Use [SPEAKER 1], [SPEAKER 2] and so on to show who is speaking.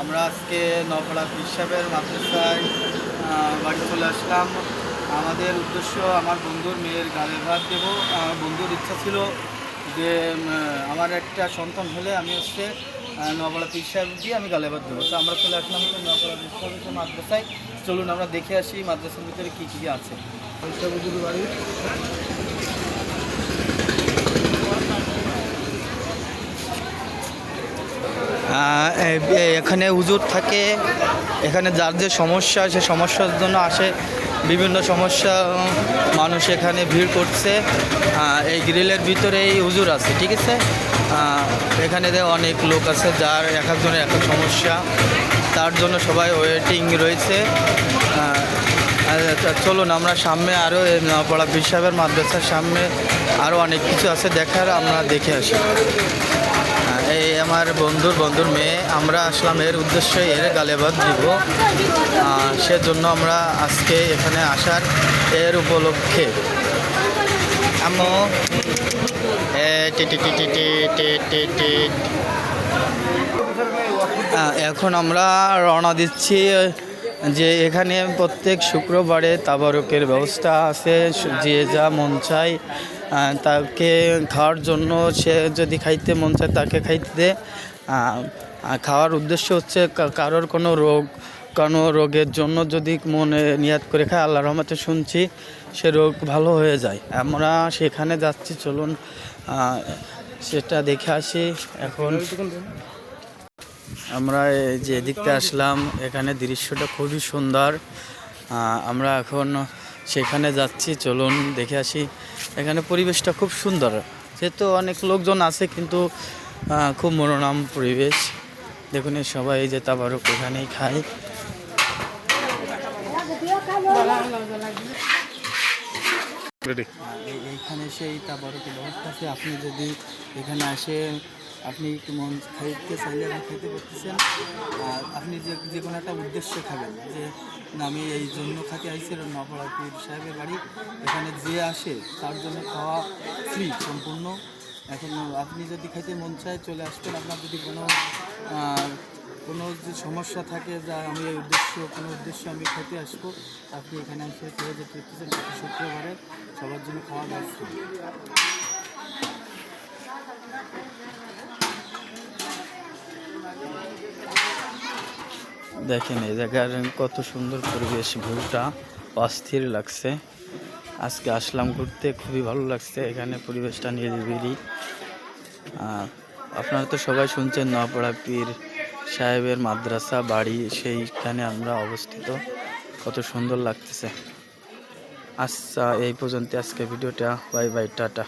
[SPEAKER 1] আমরা আজকে নপাড়া পীর সাহেবের মাদ্রাসায় বাড়ি চলে আসলাম। আমাদের উদ্দেশ্য, আমার বন্ধুর মেয়ের গালে ভাত দেবো। আমার বন্ধুর ইচ্ছা ছিল যে আমার একটা সন্তান হলে আমি হচ্ছে নপাড়া পীর সাহেব দিয়ে আমি গালে ভাত দেবো। তো আমরা চলে আসলাম নপাড়া পীর সাহেবের মাদ্রাসায়। চলুন, আমরা দেখে আসি মাদ্রাসার ভিতরে কী কী আছে। বাড়ি। এখানে হুজুর থাকে, এখানে যার যে সমস্যা সে সমস্যার জন্য আসে, বিভিন্ন সমস্যা, মানুষ এখানে ভিড় করছে এই গ্রিলের ভিতরে এই হুজুর আছে, ঠিক আছে? এখানে অনেক লোক আছে, যার এক একজনের এক সমস্যা, তার জন্য সবাই ওয়েটিং রয়েছে। চলুন, আমরা সামনে আরও পড়া সাহেবের মাদ্রাসার সামনে আরও অনেক কিছু আছে দেখার, আমরা দেখে আসি। এই আমার বন্ধুর বন্ধুর মেয়ে, আমরা আসলাম, এর উদ্দেশ্যে এর গালেবাদ দিব। সেজন্য আমরা আজকে এখানে আসার এর উপলক্ষে। আমো এখন আমরা রওনা দিচ্ছি যে এখানে প্রত্যেক শুক্রবারে তাবারকের ব্যবস্থা আছে, যে যা মন চায় তাকে খাওয়ার জন্য সে যদি খাইতে মন চায় তাকে খাইতে। খাওয়ার উদ্দেশ্য হচ্ছে কারোর কোনো রোগ, কোনো রোগের জন্য যদি মনে নিয়াত করে খায় আল্লাহ রহমতে শুনছি সে রোগ ভালো হয়ে যায়। আমরা সেখানে যাচ্ছি, চলুন সেটা দেখে আসি। এখন আমরা এই যে এদিকতে আসলাম এখানে দৃশ্যটা খুবই সুন্দর। আমরা এখন সেখানে যাচ্ছি চলুন দেখে আসি। এখানে পরিবেশটা খুব সুন্দর। যেহেতু অনেক লোকজন আছে কিন্তু খুব মনোরম পরিবেশ। দেখুন এই সবাই এই যে তাবারক এখানেই খায়। এইখানে সেই তাবারকের ব্যবস্থা আছে। আপনি যদি এখানে আসেন আপনি একটু মন খাইতে চাইলে আপনি খেতে পারতেছেন। আর আপনি যে যে কোনো একটা উদ্দেশ্যে খাবেন, যে আমি এই জন্য খাতে আইসি নবড়া পীর সাহেবের বাড়ি। এখানে যে আসে, তার জন্য খাওয়া ফ্রি সম্পূর্ণ। এখন আপনি যদি খাইতে মন চায়, চলে আসবেন। আপনার যদি কোনো কোনো যে সমস্যা থাকে, যা আমি এই উদ্দেশ্য, কোনো উদ্দেশ্য আমি খেতে আসব, আপনি এখানে এসে খেয়ে যেতে পারতেছেন। প্রতি শুক্রবারে সবার জন্য খাওয়া ব্যবস্থা দেখেন এই জায়গার কত সুন্দর পরিবেশ, ভিউটা অস্থির লাগছে। আজকে আসলাম ঘুরতে, খুবই ভালো লাগছে এখানে পরিবেশটা নিরিবিলি। আপনারা তো সবাই শুনছেন নপাড়া পীর সাহেবের মাদ্রাসা বাড়ি, সেইখানে আমরা অবস্থিত। কত সুন্দর লাগতেছে। আচ্ছা এই পর্যন্ত আজকে ভিডিওটা। Bye bye, tata.